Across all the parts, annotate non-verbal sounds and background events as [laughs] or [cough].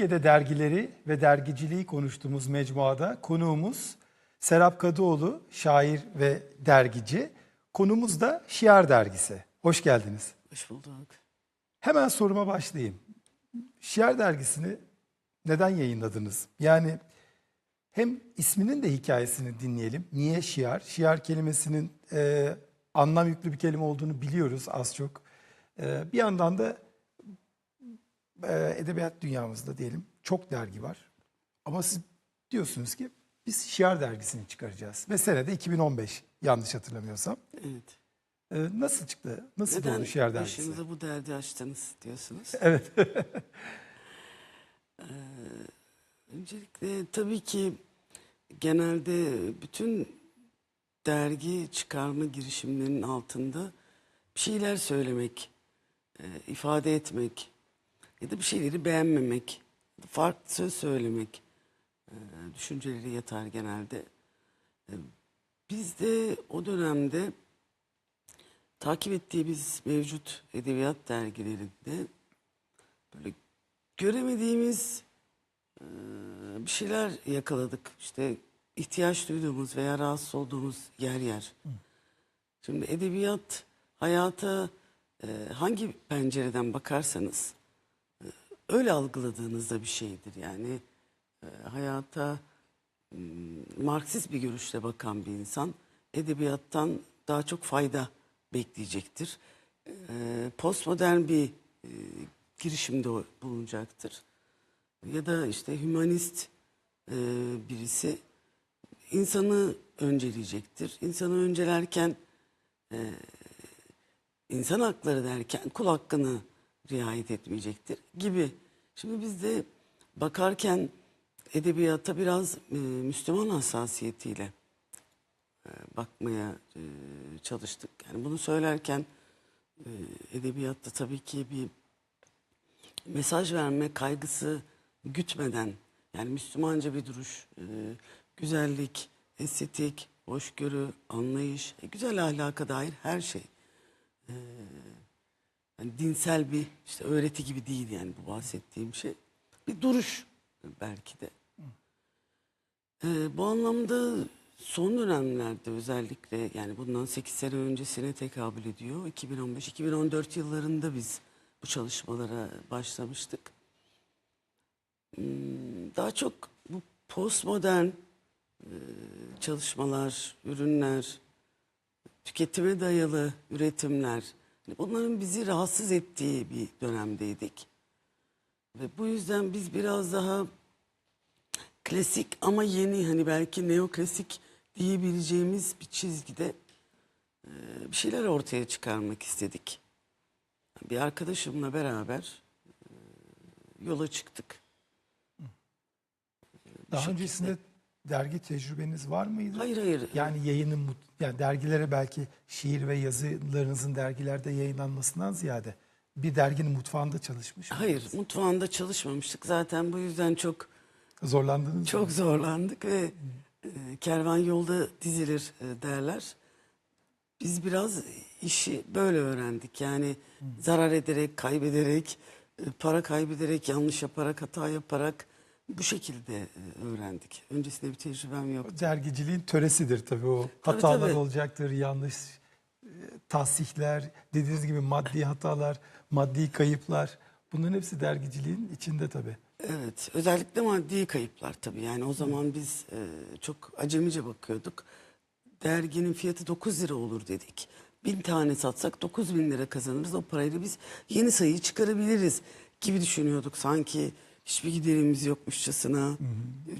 Türkiye'de dergileri ve dergiciliği konuştuğumuz mecmuada konuğumuz Serap Kadıoğlu, şair ve dergici. Konumuz da Şiar Dergisi. Hoş geldiniz. Hoş bulduk. Hemen soruma başlayayım. Şiar Dergisi'ni neden yayınladınız? Yani hem isminin de hikayesini dinleyelim. Niye şiar? Şiar kelimesinin e, anlam yüklü bir kelime olduğunu biliyoruz az çok. E, bir yandan da e, edebiyat dünyamızda diyelim çok dergi var. Ama siz diyorsunuz ki biz Şiar Dergisi'ni çıkaracağız. Ve senede 2015 yanlış hatırlamıyorsam. Evet. E, nasıl çıktı? Nasıl Neden doğdu Şiar Dergisi? başınıza bu derdi açtınız diyorsunuz? Evet. [laughs] Öncelikle tabii ki genelde bütün dergi çıkarma girişimlerinin altında bir şeyler söylemek, e, ifade etmek ya da bir şeyleri beğenmemek, farklı söz söylemek e, düşünceleri yatar genelde. E, Biz de o dönemde takip ettiğimiz mevcut edebiyat dergilerinde böyle göremediğimiz eee, bir şeyler yakaladık. İşte ihtiyaç duyduğumuz veya rahatsız olduğumuz yer yer. Şimdi edebiyat hayata hangi pencereden bakarsanız öyle algıladığınızda bir şeydir. Yani eee, hayata Marksist bir görüşle bakan bir insan edebiyattan daha çok fayda bekleyecektir. Eee, postmodern bir eee, girişimde bulunacaktır. Ya da işte hümanist birisi insanı önceleyecektir. İnsanı öncelerken insan hakları derken kul hakkını riayet etmeyecektir gibi. Şimdi biz de bakarken edebiyata biraz eee, Müslüman hassasiyetiyle e, bakmaya e, çalıştık. Yani bunu söylerken e, edebiyatta tabii ki bir mesaj verme kaygısı gütmeden yani Müslümanca bir duruş, e, güzellik, estetik, hoşgörü, anlayış, e, güzel ahlaka dair her şey. E, yani dinsel bir işte öğreti gibi değil yani bu bahsettiğim şey. Bir duruş belki de. Ee, bu anlamda son dönemlerde özellikle yani bundan 8 sene öncesine tekabül ediyor. 2015-2014 yıllarında biz bu çalışmalara başlamıştık. Hmm, Daha çok bu postmodern e, çalışmalar, ürünler, tüketime dayalı üretimler bunların bizi rahatsız ettiği bir dönemdeydik. Ve bu yüzden biz biraz daha klasik ama yeni hani belki neoklasik diyebileceğimiz bir çizgide e, bir şeyler ortaya çıkarmak istedik. Bir arkadaşımla beraber e, yola çıktık. Daha şekilde. öncesinde dergi tecrübeniz var mıydı? Hayır hayır. Yani yayının yani dergilere belki şiir ve yazılarınızın dergilerde yayınlanmasından ziyade bir derginin mutfağında çalışmış. mıydınız? Hayır mutfağında çalışmamıştık. Zaten bu yüzden çok Zorlandınız mı? Çok zorlandık ve e, kervan yolda dizilir e, derler. Biz biraz işi böyle öğrendik. Yani zarar ederek, kaybederek, e, para kaybederek, yanlış yaparak, hata yaparak bu şekilde e, öğrendik. Öncesinde bir tecrübem yok. Dergiciliğin töresidir tabii o. Tabii, Hatalar tabii. olacaktır, yanlış e, tahsihler, dediğiniz gibi maddi [laughs] hatalar, maddi kayıplar. Bunların hepsi dergiciliğin içinde tabii. Evet, özellikle maddi kayıplar tabii. Yani o zaman biz e, çok acemice bakıyorduk. Derginin fiyatı 9 lira olur dedik. Bin tane satsak 9 bin lira kazanırız. O parayla biz yeni sayıyı çıkarabiliriz gibi düşünüyorduk. Sanki hiçbir giderimiz yokmuşçasına.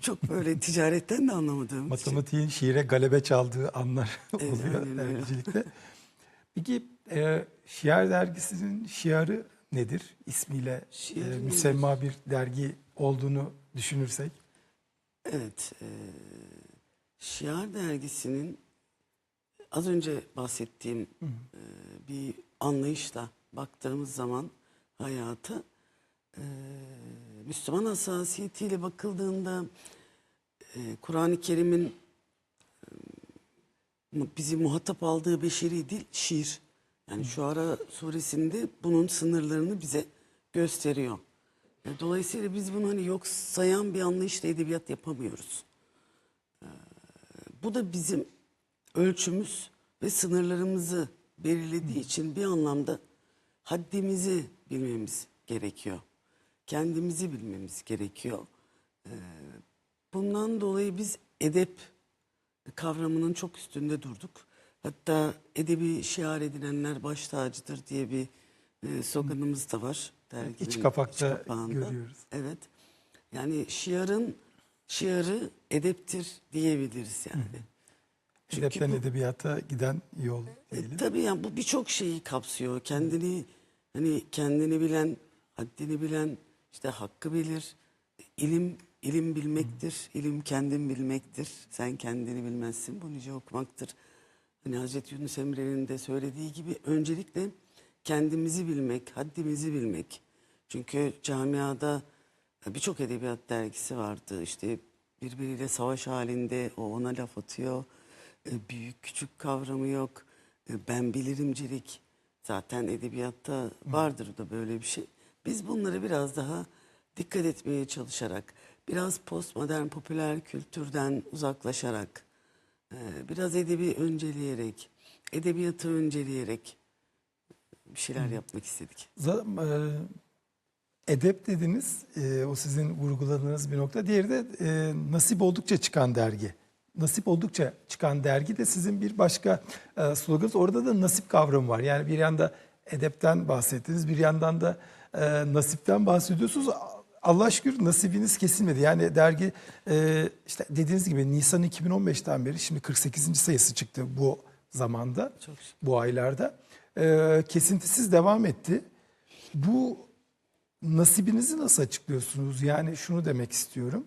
Çok böyle ticaretten de anlamadığım [laughs] için. Matematiğin şiire galebe çaldığı anlar [laughs] oluyor dergicilikte. Peki e, Şiar dergisinin şiarı nedir? İsmiyle Şiarı e, nedir? müsemma bir dergi olduğunu düşünürsek. Evet. E, Şiar dergisinin az önce bahsettiğim e, bir anlayışla baktığımız zaman hayata e, Müslüman hassasiyetiyle bakıldığında e, Kur'an-ı Kerim'in e, bizi muhatap aldığı beşeri dil şiir. Yani Şuara suresinde bunun sınırlarını bize gösteriyor. E, Dolayısıyla biz bunu hani yok sayan bir anlayışla edebiyat yapamıyoruz. Ee, Bu da bizim ölçümüz ve sınırlarımızı belirlediği için bir anlamda haddimizi bilmemiz gerekiyor. Kendimizi bilmemiz gerekiyor. Ee, Bundan dolayı biz edep kavramının çok üstünde durduk. Hatta edebi şiar edinenler baş tacıdır diye bir e, sloganımız da var. Derginin İç kapakta kapağında. görüyoruz. Evet. Yani şiarın şiarı edeptir diyebiliriz yani. Çünkü Edepten bu- edebiyata giden yol e, diyelim. tabii yani bu birçok şeyi kapsıyor. Kendini hani kendini bilen, haddini bilen işte hakkı bilir. İlim ilim bilmektir. İlim kendin bilmektir. Sen kendini bilmezsin. Bu nice okumaktır. Hani Hazreti Yunus Emre'nin de söylediği gibi öncelikle kendimizi bilmek, haddimizi bilmek. Çünkü camiada birçok edebiyat dergisi vardı. İşte birbiriyle savaş halinde o ona laf atıyor. E, Büyük küçük kavramı yok. E, Ben bilirimcilik zaten edebiyatta vardır da böyle bir şey. Biz bunları biraz daha dikkat etmeye çalışarak, biraz postmodern popüler kültürden uzaklaşarak, e, biraz edebi önceleyerek, edebiyatı önceleyerek bir şeyler yapmak istedik. Za- e, edep dediniz, e, o sizin vurguladığınız bir nokta. Diğeri de e, nasip oldukça çıkan dergi. Nasip oldukça çıkan dergi de sizin bir başka e, sloganınız. Orada da nasip kavramı var. Yani bir yanda edepten bahsettiniz, bir yandan da e, nasipten bahsediyorsunuz. Allah şükür nasibiniz kesilmedi. Yani dergi e, işte dediğiniz gibi Nisan 2015'ten beri şimdi 48. sayısı çıktı bu zamanda, Çok bu aylarda. E, kesintisiz devam etti. Bu nasibinizi nasıl açıklıyorsunuz? Yani şunu demek istiyorum.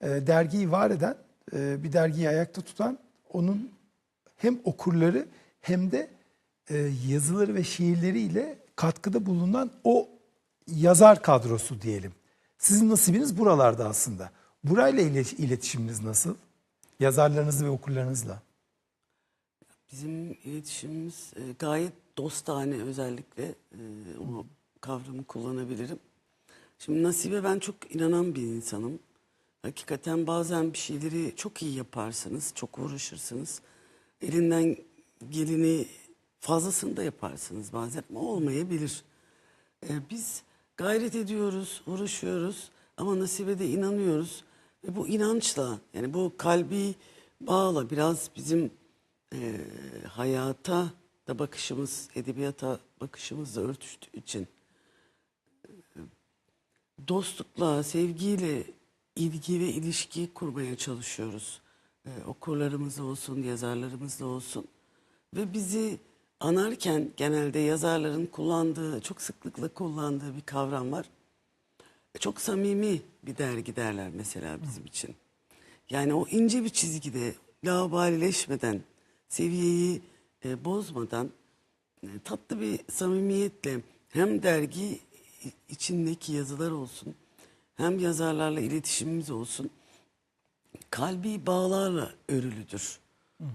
E, dergiyi var eden, e, bir dergiyi ayakta tutan onun hem okurları hem de e, yazıları ve şiirleriyle katkıda bulunan o yazar kadrosu diyelim. Sizin nasibiniz buralarda aslında. Burayla ile- iletişiminiz nasıl? Yazarlarınızla ve okurlarınızla. Bizim iletişimimiz e, gayet dostane özellikle e, o kavramı kullanabilirim. Şimdi nasibe ben çok inanan bir insanım. Hakikaten bazen bir şeyleri çok iyi yaparsınız, çok uğraşırsınız. Elinden geleni fazlasını da yaparsınız bazen ama olmayabilir. E, biz gayret ediyoruz, uğraşıyoruz ama nasibe de inanıyoruz. Ve bu inançla yani bu kalbi bağla biraz bizim e, hayata da bakışımız, edebiyata bakışımızla örtüştüğü için dostlukla, sevgiyle ilgi ve ilişki kurmaya çalışıyoruz. E, okurlarımızla olsun, yazarlarımızla olsun. Ve bizi anarken genelde yazarların kullandığı, çok sıklıkla kullandığı bir kavram var. E, Çok samimi bir dergi derler mesela bizim için. Yani o ince bir çizgide laubalileşmeden, seviyeyi e, bozmadan e, tatlı bir samimiyetle hem dergi içindeki yazılar olsun hem yazarlarla iletişimimiz olsun kalbi bağlarla örülüdür. Ee,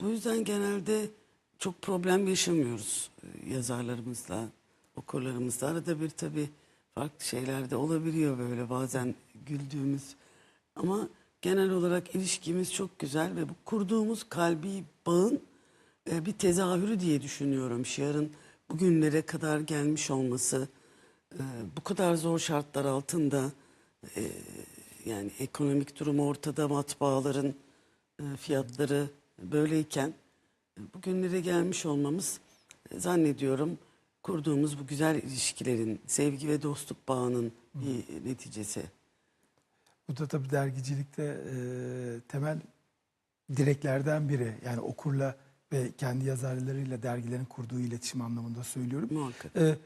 bu yüzden genelde çok problem yaşamıyoruz e, yazarlarımızla, okurlarımızla. Arada bir tabii farklı şeyler de olabiliyor böyle bazen güldüğümüz. Ama genel olarak ilişkimiz çok güzel ve bu kurduğumuz kalbi bağın e, bir tezahürü diye düşünüyorum. Şiarın bugünlere kadar gelmiş olması, e, bu kadar zor şartlar altında yani ekonomik durum ortada matbaaların fiyatları böyleyken bugünlere gelmiş olmamız e, zannediyorum kurduğumuz bu güzel ilişkilerin, sevgi ve dostluk bağının bir neticesi. Bu da tabii dergicilikte e, temel direklerden biri. Yani okurla ve kendi yazarlarıyla dergilerin kurduğu iletişim anlamında söylüyorum. Muhakkak. E,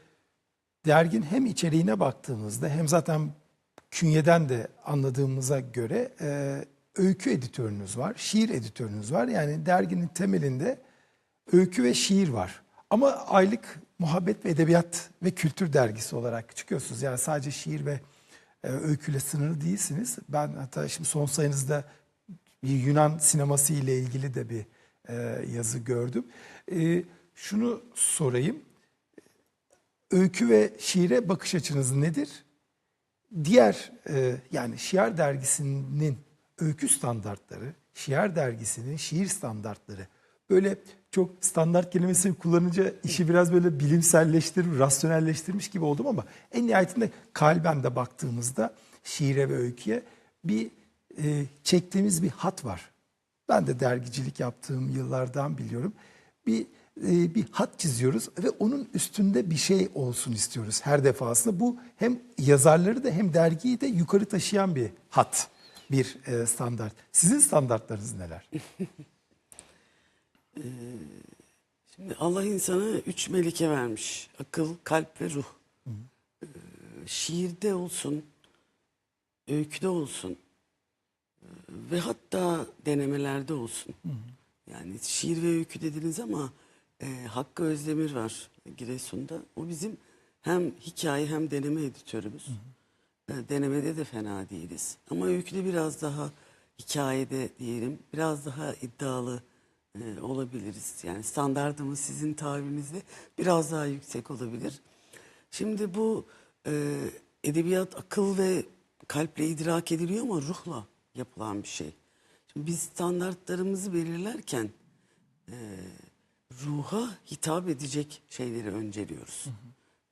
dergin hem içeriğine baktığımızda hem zaten künyeden de anladığımıza göre e, öykü editörünüz var, şiir editörünüz var. Yani derginin temelinde öykü ve şiir var. Ama aylık muhabbet ve edebiyat ve kültür dergisi olarak çıkıyorsunuz. Yani sadece şiir ve e, öyküyle sınırlı değilsiniz. Ben hatta şimdi son sayınızda bir Yunan sineması ile ilgili de bir e, yazı gördüm. E, şunu sorayım. öykü ve şiire bakış açınız nedir? Diğer e, yani Şiar dergisinin öykü standartları, Şiar dergisinin şiir standartları böyle çok standart kelimesini kullanınca işi biraz böyle bilimselleştirip rasyonelleştirmiş gibi oldum ama en nihayetinde kalben de baktığımızda şiire ve öyküye bir e, çektiğimiz bir hat var. Ben de dergicilik yaptığım yıllardan biliyorum. Bir e, bir hat çiziyoruz ve onun üstünde bir şey olsun istiyoruz her defasında. Bu hem yazarları da hem dergiyi de yukarı taşıyan bir hat, bir e, standart. Sizin standartlarınız neler? [laughs] Şimdi Allah insana üç melike vermiş. Akıl, kalp ve ruh. Ee, şiirde olsun, öyküde olsun e, ve hatta denemelerde olsun. Yani şiir ve öykü dediniz ama e, Hakkı Özdemir var Giresun'da. O bizim hem hikaye hem deneme editörümüz. E, denemede de fena değiliz. Ama öyküde biraz daha hikayede diyelim biraz daha iddialı e, olabiliriz. Yani standartımız sizin tabirinizle biraz daha yüksek olabilir. Şimdi bu e, edebiyat akıl ve kalple idrak ediliyor ama ruhla yapılan bir şey. Şimdi biz standartlarımızı belirlerken e, ruha hitap edecek şeyleri önceliyoruz.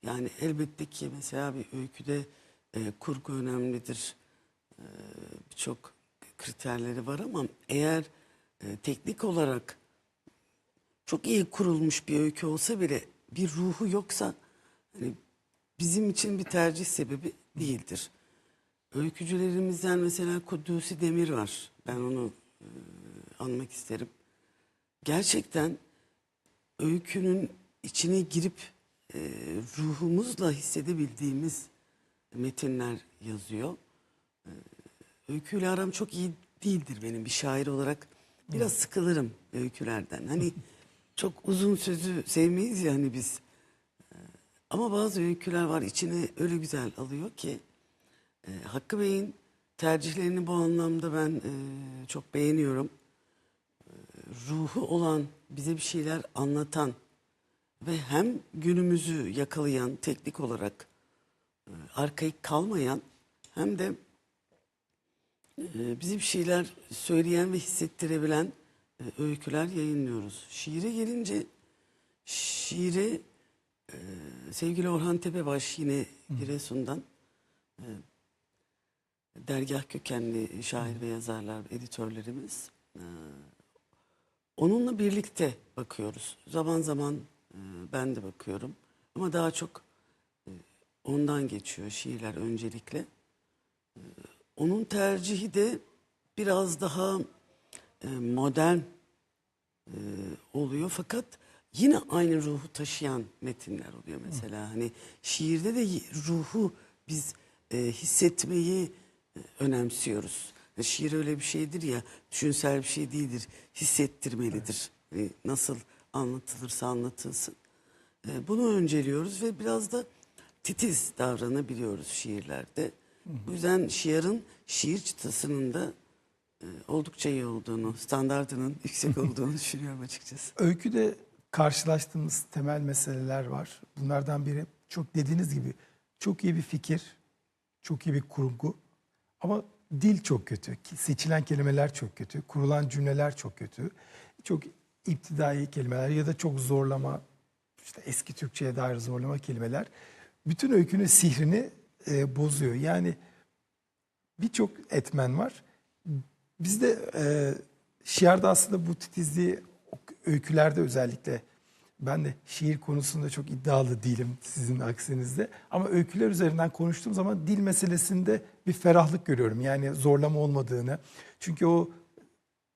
Yani elbette ki mesela bir öyküde e, kurgu önemlidir. E, Birçok kriterleri var ama eğer e, teknik olarak çok iyi kurulmuş bir öykü olsa bile bir ruhu yoksa hani bizim için bir tercih sebebi değildir. Öykücülerimizden mesela Kudüs'ü Demir var. Ben onu e, anmak isterim. Gerçekten öykünün içine girip e, ruhumuzla hissedebildiğimiz metinler yazıyor. E, öyküyle aram çok iyi değildir benim bir şair olarak. Biraz sıkılırım öykülerden. Hani [laughs] çok uzun sözü sevmeyiz ya hani biz. E, Ama bazı öyküler var içine öyle güzel alıyor ki e, Hakkı Bey'in tercihlerini bu anlamda ben e, çok beğeniyorum. E, ruhu olan, bize bir şeyler anlatan ve hem günümüzü yakalayan teknik olarak arkaik kalmayan hem de e, bize bir şeyler söyleyen ve hissettirebilen e, öyküler yayınlıyoruz. Şiire gelince şiire e, sevgili Orhan Tepebaş yine Giresun'dan e, dergah kökenli şair ve yazarlar, editörlerimiz. e, onunla birlikte bakıyoruz. Zaman zaman e, ben de bakıyorum. Ama daha çok ondan geçiyor şiirler öncelikle. E, onun tercihi de biraz daha e, modern e, oluyor fakat yine aynı ruhu taşıyan metinler oluyor mesela. Hani şiirde de ruhu biz e, hissetmeyi önemsiyoruz. Şiir öyle bir şeydir ya, düşünsel bir şey değildir, hissettirmelidir. E, nasıl anlatılırsa anlatılsın. Bunu önceliyoruz ve biraz da titiz davranabiliyoruz şiirlerde. Bu yüzden şiarın şiir çıtasının da e, oldukça iyi olduğunu, standartının [laughs] yüksek olduğunu [laughs] düşünüyorum açıkçası. Öyküde karşılaştığımız temel meseleler var. Bunlardan biri çok dediğiniz gibi çok iyi bir fikir, çok iyi bir kurgu ama dil çok kötü. Seçilen kelimeler çok kötü, kurulan cümleler çok kötü. Çok iptidai kelimeler ya da çok zorlama, işte eski Türkçe'ye dair zorlama kelimeler bütün öykünün sihrini e, bozuyor. Yani birçok etmen var. Bizde e, şiarda aslında bu titizliği öykülerde özellikle ben de şiir konusunda çok iddialı değilim sizin aksinizde. Ama öyküler üzerinden konuştuğum zaman dil meselesinde bir ferahlık görüyorum. Yani zorlama olmadığını. Çünkü o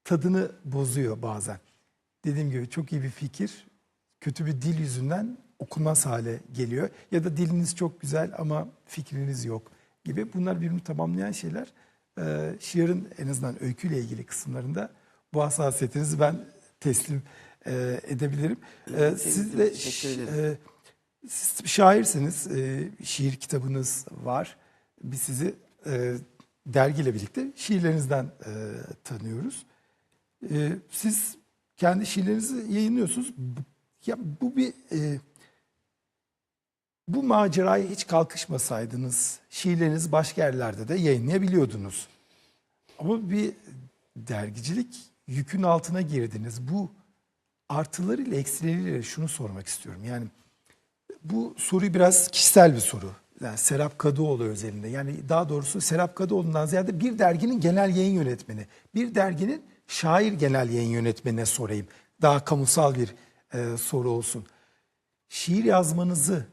tadını bozuyor bazen. Dediğim gibi çok iyi bir fikir kötü bir dil yüzünden okunmaz hale geliyor. Ya da diliniz çok güzel ama fikriniz yok gibi. Bunlar birbirini tamamlayan şeyler. Ee, şiirin en azından öyküyle ilgili kısımlarında bu hassasiyetinizi ben teslim e, edebilirim. Ee, siz de e, siz şairsiniz. E, şiir kitabınız var. Biz sizi e, dergiyle birlikte şiirlerinizden e, tanıyoruz. E, siz kendi şiirlerinizi yayınlıyorsunuz. Ya bu bir e, Bu maceraya hiç kalkışmasaydınız şiirlerinizi başka yerlerde de yayınlayabiliyordunuz. Ama bir dergicilik yükün altına girdiniz. Bu artılarıyla eksileriyle şunu sormak istiyorum. Yani bu soru biraz kişisel bir soru. Yani Serap Kadıoğlu özelinde. Yani daha doğrusu Serap Kadıoğlu'ndan ziyade bir derginin genel yayın yönetmeni. Bir derginin şair genel yayın yönetmenine sorayım. Daha kamusal bir e, soru olsun. Şiir yazmanızı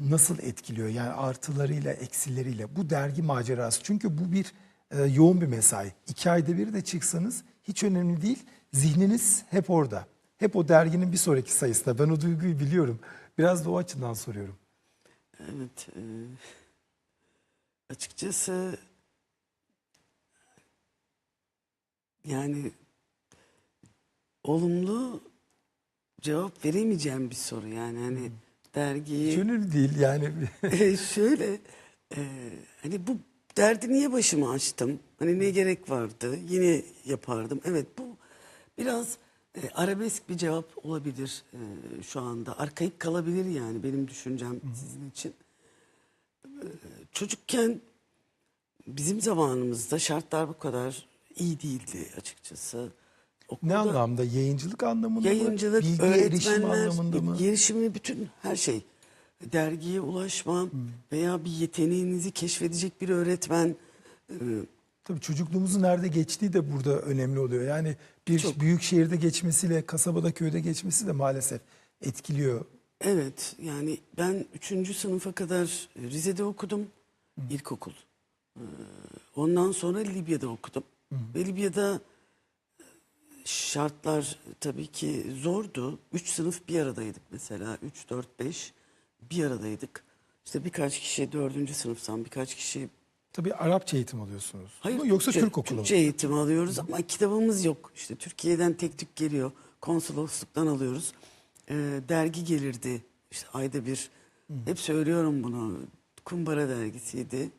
nasıl etkiliyor? Yani artılarıyla, eksileriyle. Bu dergi macerası. Çünkü bu bir e, yoğun bir mesai. İki ayda bir de çıksanız hiç önemli değil. Zihniniz hep orada. Hep o derginin bir sonraki sayısında. Ben o duyguyu biliyorum. Biraz da o açıdan soruyorum. Evet. e, açıkçası yani olumlu cevap veremeyeceğim bir soru yani hani dergiyi önemli değil yani. [laughs] E, şöyle e, hani bu derdi niye başıma açtım? Hani ne gerek vardı? Yine yapardım. Evet bu biraz e, arabesk bir cevap olabilir e, şu anda. Arkaik kalabilir yani benim düşüncem sizin için. E, çocukken bizim zamanımızda şartlar bu kadar iyi değildi açıkçası. Ne Okulda- anlamda? Yayıncılık anlamında Yayıncılık, mı? Bilgiye erişim anlamında mı? erişimi bütün her şey. Dergiye ulaşma veya bir yeteneğinizi keşfedecek bir öğretmen. e, Tabii çocukluğumuzun nerede geçtiği de burada önemli oluyor. Yani bir Çok. büyük şehirde geçmesiyle kasabada köyde geçmesi de maalesef etkiliyor. Evet yani ben üçüncü sınıfa kadar Rize'de okudum ilkokul. Ee, Ondan sonra Libya'da okudum. Ve Libya'da şartlar tabii ki zordu. Üç sınıf bir aradaydık mesela. Üç, dört, beş bir aradaydık. İşte birkaç kişi dördüncü sınıftan birkaç kişi Tabii Arapça eğitim alıyorsunuz. Hayır, Yoksa Türkçe, Türk okulu? Türkçe eğitim alıyoruz ama kitabımız yok. İşte Türkiye'den tek tük geliyor. Konsolosluktan alıyoruz. Ee, dergi gelirdi. İşte ayda bir. Hep söylüyorum bunu. Kumbara dergisiydi.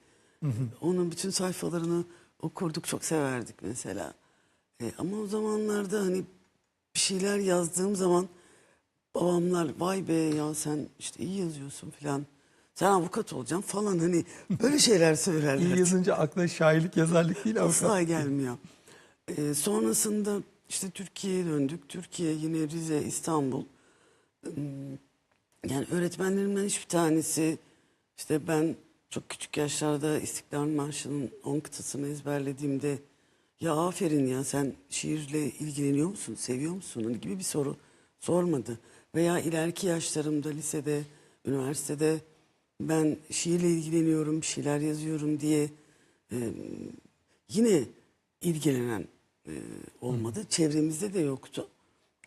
Onun bütün sayfalarını okurduk. Çok severdik mesela. Ee, ama o zamanlarda hani bir şeyler yazdığım zaman babamlar vay be ya sen işte iyi yazıyorsun falan. Sen avukat olacaksın falan hani böyle [laughs] şeyler söylerler. İyi yazınca akla şairlik yazarlık değil Asla avukat. gelmiyor. Ee, sonrasında işte Türkiye'ye döndük. Türkiye yine Rize, İstanbul. Yani öğretmenlerimden hiçbir tanesi işte ben çok küçük yaşlarda İstiklal Marşı'nın 10 kıtasını ezberlediğimde ya aferin ya sen şiirle ilgileniyor musun, seviyor musun hani gibi bir soru sormadı. Veya ileriki yaşlarımda lisede, üniversitede ben şiirle ilgileniyorum, şeyler yazıyorum diye e, yine ilgilenen e, olmadı. Çevremizde de yoktu.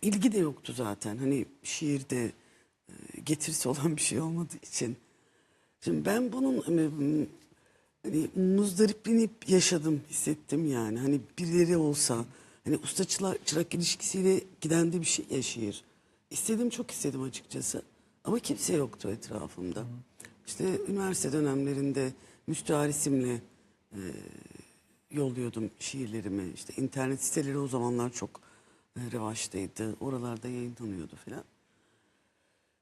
İlgi de yoktu zaten. Hani şiirde e, getirisi olan bir şey olmadığı için. Şimdi ben bunun hani muzdaripliğini yaşadım, hissettim yani. Hani birileri olsa, hani usta çırak, ilişkisiyle giden de bir şey ya şiir. İstedim, çok istedim açıkçası. Ama kimse yoktu etrafımda. İşte üniversite dönemlerinde müsteharisimle e, yolluyordum şiirlerimi. İşte internet siteleri o zamanlar çok e, revaçtaydı. Oralarda yayınlanıyordu falan.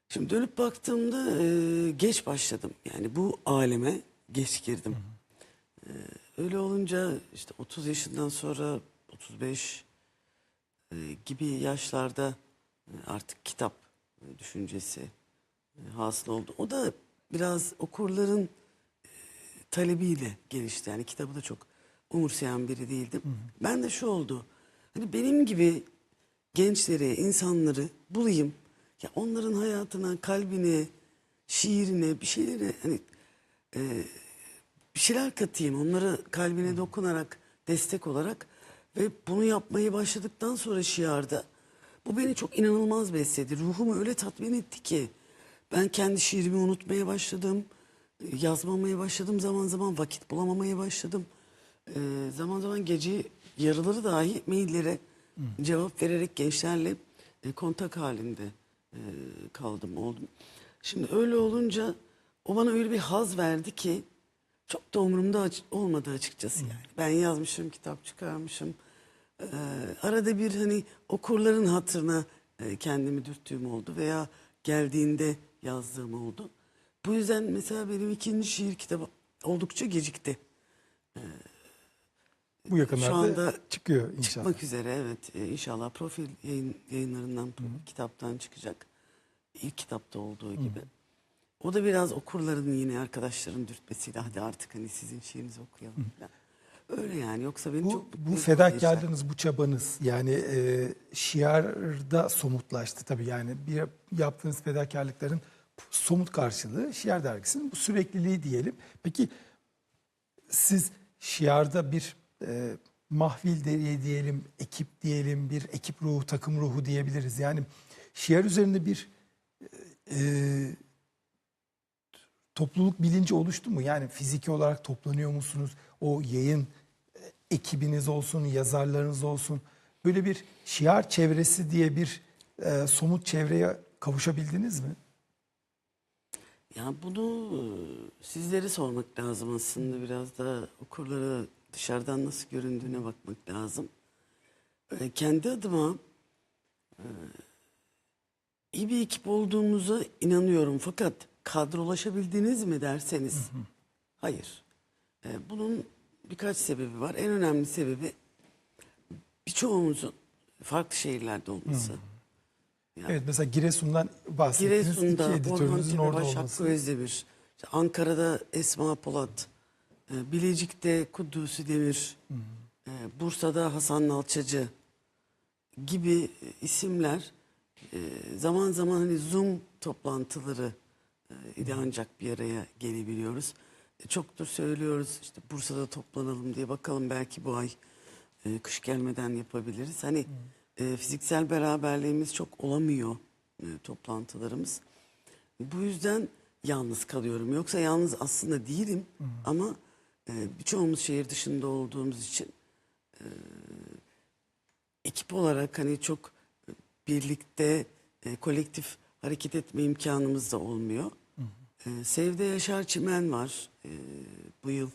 Şimdi dönüp baktığımda e, geç başladım. Yani bu aleme geç girdim. E, öyle olunca işte 30 yaşından sonra 35 e, gibi yaşlarda e, artık kitap e, düşüncesi e, hasıl oldu. O da biraz okurların e, talebiyle gelişti. Yani kitabı da çok umursayan biri değildim. Ben de şu oldu. Hani benim gibi gençleri, insanları bulayım. Ya onların hayatına, kalbine, şiirine, bir şeylere hani e, bir şeyler katayım. Onlara kalbine dokunarak, destek olarak ve bunu yapmayı başladıktan sonra şiarda bu beni çok inanılmaz besledi. Ruhumu öyle tatmin etti ki ben kendi şiirimi unutmaya başladım. e, Yazmamaya başladım. Zaman zaman vakit bulamamaya başladım. E, zaman zaman gece yarıları dahi maillere cevap vererek gençlerle e, kontak halinde e, kaldım oldum. Şimdi öyle olunca o bana öyle bir haz verdi ki çok da umurumda aç- olmadı açıkçası yani. Ben yazmışım, kitap çıkarmışım. Ee, arada bir hani okurların hatırına e, kendimi dürttüğüm oldu veya geldiğinde yazdığım oldu. Bu yüzden mesela benim ikinci şiir kitabı oldukça gecikti. Bu yakınlarda anda çıkıyor inşallah. Çıkmak üzere evet. Ee, inşallah profil yayın, yayınlarından kitaptan çıkacak. İlk kitapta olduğu gibi. O da biraz okurların yine arkadaşların dürtmesiyle hadi artık hani sizin şiirinizi okuyalım falan. Öyle yani yoksa benim Bu, çok bu fedakarlığınız, bu çabanız yani e, şiarda somutlaştı tabii yani bir yaptığınız fedakarlıkların somut karşılığı Şiar Dergisi'nin bu sürekliliği diyelim. Peki siz şiarda bir e, mahvil diye diyelim, ekip diyelim, bir ekip ruhu, takım ruhu diyebiliriz. Yani şiar üzerinde bir e, topluluk bilinci oluştu mu? Yani fiziki olarak toplanıyor musunuz? O yayın e, ekibiniz olsun, yazarlarınız olsun. Böyle bir şiar çevresi diye bir e, somut çevreye kavuşabildiniz mi? Ya bunu e, sizlere sormak lazım aslında biraz da okurlara dışarıdan nasıl göründüğüne bakmak lazım. E, kendi adıma e, iyi bir ekip olduğumuza inanıyorum fakat kadrolaşabildiniz mi derseniz hayır. E, bunun birkaç sebebi var. En önemli sebebi birçoğumuzun farklı şehirlerde olması. Evet mesela Giresun'dan bahsettiniz. Giresun'da İki editörünüzün orada olması. Özdemir, işte Ankara'da Esma Polat, e, Bilecik'te Kudüs'ü Demir, e, Bursa'da Hasan Nalçacı gibi isimler e, zaman zaman hani Zoom toplantıları ile ancak bir araya gelebiliyoruz. E, Çoktur söylüyoruz işte Bursa'da toplanalım diye bakalım belki bu ay e, kış gelmeden yapabiliriz. Hani e, fiziksel beraberliğimiz çok olamıyor e, toplantılarımız. Bu yüzden yalnız kalıyorum. Yoksa yalnız aslında değilim ama e, birçoğumuz şehir dışında olduğumuz için e, ekip olarak hani çok birlikte e, kolektif hareket etme imkanımız da olmuyor. E, Sevde Yaşar Çimen var e, bu yıl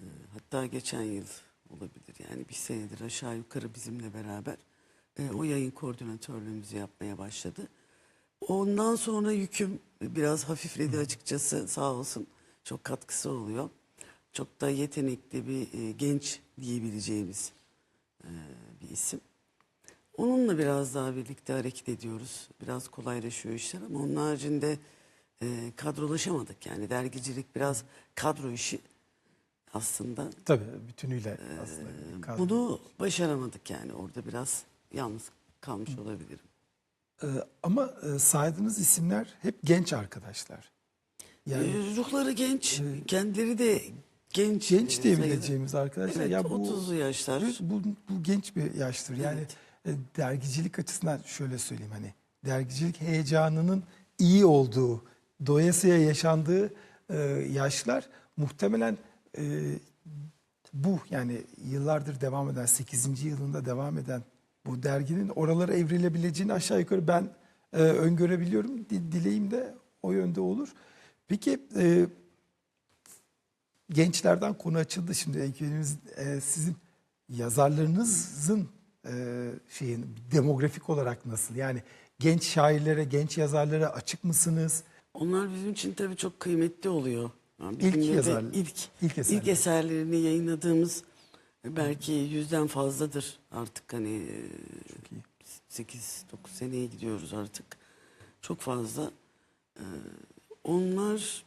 e, hatta geçen yıl olabilir yani bir senedir aşağı yukarı bizimle beraber e, o yayın koordinatörlüğümüzü yapmaya başladı. Ondan sonra yüküm biraz hafifledi açıkçası sağ olsun çok katkısı oluyor. Çok da yetenekli bir e, genç diyebileceğimiz e, bir isim. Onunla biraz daha birlikte hareket ediyoruz. Biraz kolaylaşıyor işler ama onun haricinde e, kadrolaşamadık. Yani dergicilik biraz kadro işi aslında. Tabii bütünüyle aslında. kadro. Bunu başaramadık yani orada biraz yalnız kalmış olabilirim. Ee, ama e, saydığınız isimler hep genç arkadaşlar. Yani E, ruhları genç, kendileri de genç. genç e, diyebileceğimiz arkadaşlar. Evet, ya bu 30'lu yaşlar. Evet, bu, bu genç bir yaştır. Yani e, dergicilik açısından şöyle söyleyeyim hani dergicilik heyecanının iyi olduğu, doyasıya yaşandığı e, yaşlar muhtemelen e, bu yani yıllardır devam eden 8. yılında devam eden bu derginin oralara evrilebileceğini aşağı yukarı ben e, öngörebiliyorum. Di- Dileğim de o yönde olur. Peki e, gençlerden konu açıldı şimdi e, sizin yazarlarınızın e, şeyin demografik olarak nasıl yani genç şairlere genç yazarlara açık mısınız? Onlar bizim için tabii çok kıymetli oluyor. Yani İlk yazar- ilk, ilk ilk, eserler. eserlerini yayınladığımız belki yüzden fazladır artık hani 8-9 seneye gidiyoruz artık. Çok fazla. Ee, onlar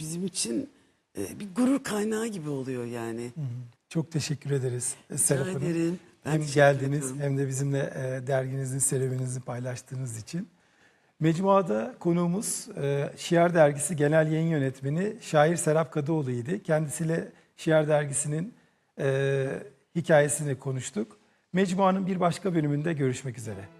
bizim için e, bir gurur kaynağı gibi oluyor yani. Çok teşekkür ederiz e, Serap Hanım. ederim. Ben hem geldiniz ediyorum. hem de bizimle e, derginizin serüveninizi paylaştığınız için. Mecmuada konuğumuz e, Şiar Dergisi Genel Yayın Yönetmeni şair Serap Kadıoğlu idi. Kendisiyle Şiar Dergisi'nin e, hikayesini konuştuk. Mecmuanın bir başka bölümünde görüşmek üzere.